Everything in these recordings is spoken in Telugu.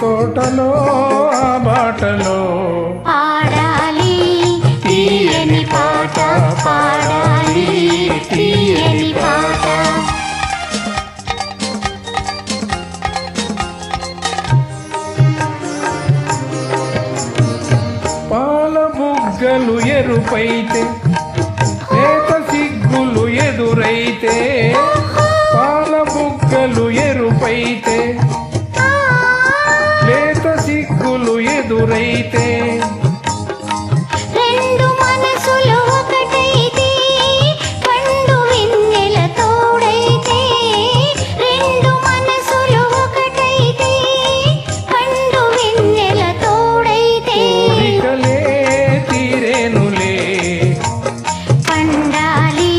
తోటలో ఆ బాటలో. పాడాలి తీయని పాట పాడాలి తీయని పాట. పాల బుగ్గలు ఎరుపైతే ఎదురైతే రెండు మనసులు ఒకటైతే పండు వెన్నెల తోడైతే రెండు మనసులు ఒకటైతే పండు వెన్నెల తోడైతే. కోరికలే తీరేనులే. పండాలి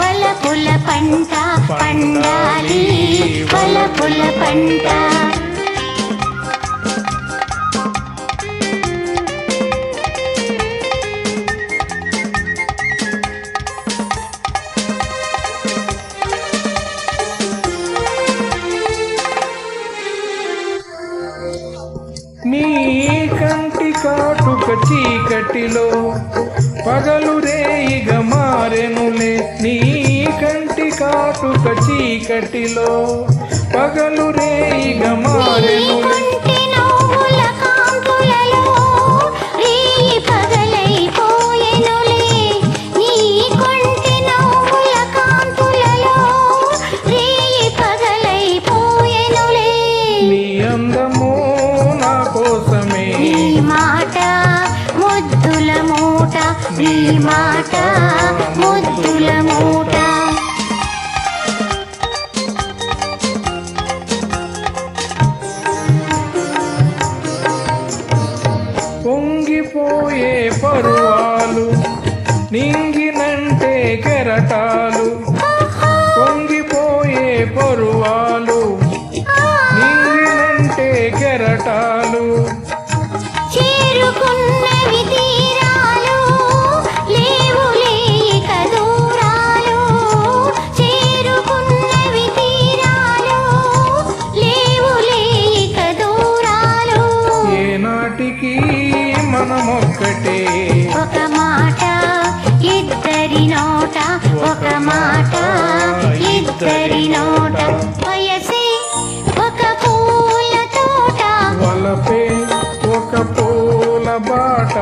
వలపుల పంట పండాలి వలపుల పంట. కాటుక చీకటిలో పగలు రేయిగ మారెనులే నీ కంటి కాటుక చీకటిలో పగ నీ మాట ముద్దుల మూట. పొంగిపోయే పరువాలు నింగినంటే కెరటాలు. పొంగిపోయే పరువాలు నింగినంటే కెరటాలు. ఒక్కటే ఒక మాట ఇద్దరి నోట ఒక మాట ఇద్దరి నోట. వయసే ఒక పూల తోట. వలపే ఒక పూల బాట.